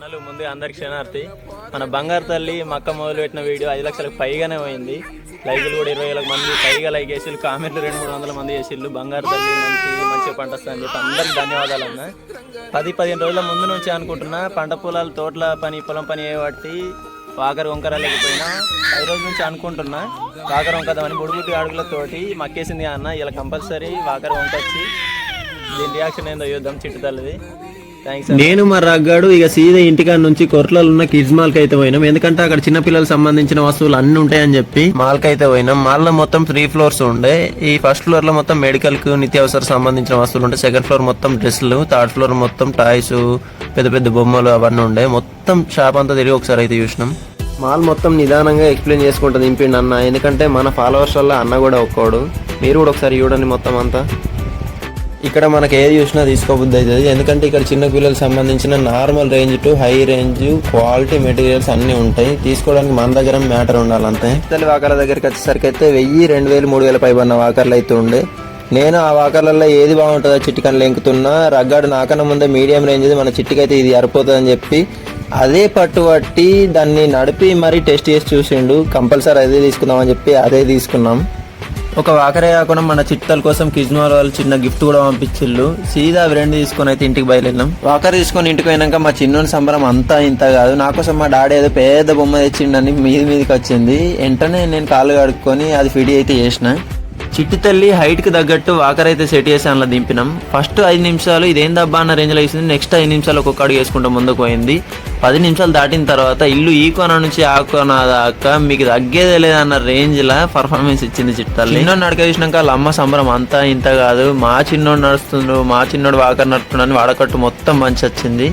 అన్నలు ముందు అందరికి క్షణార్థి మన బంగారు తల్లి మక్క మొదలు పెట్టిన వీడియో ఐదు లక్షలకు పైగానే పోయింది. లైకులు కూడా ఇరవై వేలకు మంది పైగా లైక్ చేసి కామెంట్లు రెండు మూడు వందల మంది చేసిళ్ళు. బంగారు తల్లి మంచి మంచిగా పంట వస్తుంది అని చెప్పి అందరికి ధన్యవాదాలు అన్న. పది పదిహేను రోజుల ముందు నుంచి అనుకుంటున్నా పంట పొలాలు తోటల పని పొలం పని బట్టి వాకర వంకర లేకపోయినా ఐదు రోజుల నుంచి అనుకుంటున్నా వాకర వంకదామని బుడిబుట్టి అడుగులతోటి మక్కేసింది అన్న. ఇలా కంపల్సరీ వాకర వంకొచ్చి దీని రియాక్షన్ ఏందో చూద్దాం చిట్టు తల్లిది. నేను మా రగ్గాడు ఇక సీదా ఇంటికాడ నుంచి కొట్లలో ఉన్న కిడ్స్ మాల్కి అయితే పోయినాం. ఎందుకంటే అక్కడ చిన్న పిల్లలకు సంబంధించిన వస్తువులు అన్ని ఉంటాయని చెప్పి మాల్ అయితే పోయినాం. మాల్లో మొత్తం త్రీ ఫ్లోర్స్ ఉండే. ఈ ఫస్ట్ ఫ్లోర్లో మొత్తం మెడికల్కు నిత్యావసర సంబంధించిన వస్తువులు ఉంటాయి సెకండ్ ఫ్లోర్ మొత్తం డ్రెస్సులు థర్డ్ ఫ్లోర్ మొత్తం టాయ్స్ పెద్ద పెద్ద బొమ్మలు అవన్నీ ఉండే. మొత్తం షాప్ అంతా తిరిగి ఒకసారి అయితే చూసినాం. మాల్ మొత్తం నిదానంగా ఎక్స్ప్లెయిన్ చేసుకుంటూ దింపిండి అన్న. ఎందుకంటే మన ఫాలోవర్స్ వల్ల అన్న కూడా ఒక్కోడు. మీరు కూడా ఒకసారి చూడండి మొత్తం అంతా. ఇక్కడ మనకి ఏది చూసినా తీసుకోబుద్ది అవుతుంది. ఎందుకంటే ఇక్కడ చిన్న పిల్లలకు సంబంధించిన normal range to high range quality materials అన్ని ఉంటాయి. తీసుకోవడానికి మన దగ్గర మ్యాటర్ ఉండాలంతే ఇతలి వాకర్ల దగ్గరికి వచ్చేసరికి అయితే వెయ్యి రెండు వేలు మూడు వేల పైబడిన వాకర్లు అయితే ఉండే. నేను ఆ వాకర్లలో ఏది బాగుంటుందో చిట్టికని లెంకుతున్నా రగ్గాడు నాకన్నా ముందే మీడియం రేంజ్ మన చిట్టికైతే ఇది అరిపోతుందని చెప్పి అదే పట్టు పట్టి దాన్ని నడిపి మరీ టెస్ట్ చేసి చూసిండు. కంపల్సరీ అదే తీసుకుందామని చెప్పి అదే తీసుకున్నాం. ఒక వాకరే కాకుండా మన చిట్టల కోసం కిజ్మాల్ వాళ్ళు చిన్న గిఫ్ట్ కూడా పంపించిల్లు సీదా అవి రెండు తీసుకొని అయితే ఇంటికి బయలుదేరినాం. వాకర్ తీసుకొని ఇంటికి పోయినాక మా చిన్నోని సంబరం అంతా ఇంత కాదు. నా కోసం మా డాడీ ఏదో పెద్ద బొమ్మ తెచ్చిండని మీది మీదకి వచ్చింది. వెంటనే నేను కాళ్ళు కడుక్కొని అది ఫిడి అయితే చేసిన. చిట్టి తల్లి హైట్కి తగ్గట్టు వాకర్ అయితే సెట్ చేసి అందులో దింపినాం. ఫస్ట్ ఐదు నిమిషాలు ఇదేం దబ్బా అన్న రేంజ్లో వేసింది. నెక్స్ట్ ఐదు నిమిషాలు ఒక్కొక్క అడుగు వేసుకుంటూ ముందుకు పోయింది. పది నిమిషాలు దాటిన తర్వాత ఇల్లు ఈ కోన నుంచి ఆ కోన దాకా మీకు తగ్గేదే లేదన్న రేంజ్ లా పర్ఫార్మెన్స్ ఇచ్చింది చిట్టి తల్లి. చిన్నోడు నడక చూసినాక అమ్మ సంబరం అంతా ఇంత కాదు. మా చిన్నోడు నడుస్తుండ్రు మా చిన్నోడు వాకర్ నడుస్తున్నాడు వాడకట్టు మొత్తం మంచి వచ్చింది.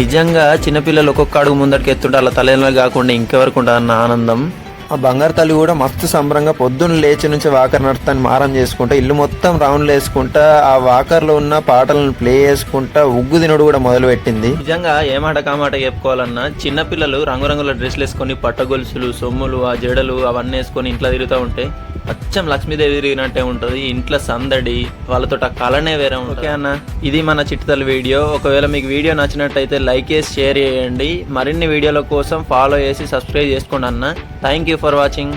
నిజంగా చిన్నపిల్లలు ఒక్కొక్క అడుగు ముందరికి ఎత్తుంటే అలా తల్లిదండ్రులు కాకుండా ఇంకెవరికి ఉంటుందన్న ఆనందం. ఆ బంగారు తల్లి కూడా మస్తు సంబరంగా పొద్దున్న లేచి నుంచి వాకర్ నడుస్తాను మారం చేసుకుంటా ఇల్లు మొత్తం రౌండ్లు వేసుకుంటా ఆ వాకర్లో ఉన్న పాటలను ప్లే చేసుకుంటా ఉగ్గు తినడు కూడా మొదలు పెట్టింది నిజంగా ఏమాట కామాట చెప్పుకోవాలన్నా చిన్నపిల్లలు రంగురంగుల డ్రెస్సులు వేసుకొని పట్టగొలుసులు సొమ్ములు ఆ జడలు అవన్నీ వేసుకొని ఇంట్లో తిరుగుతూ ఉంటే అచ్చం లక్ష్మీదేవి తిరిగినట్టే ఉంటుంది ఇంట్లో సందడి వాళ్ళతో ఆ కళనే వేరే ఉంటుంది. ఓకే అన్న. ఇది మన చిట్టుతల్లి వీడియో. ఒకవేళ మీకు వీడియో నచ్చినట్టయితే లైక్ చేసి షేర్ చేయండి. మరిన్ని వీడియోల కోసం ఫాలో చేసి సబ్స్క్రైబ్ చేసుకోండి అన్న. Thank you for watching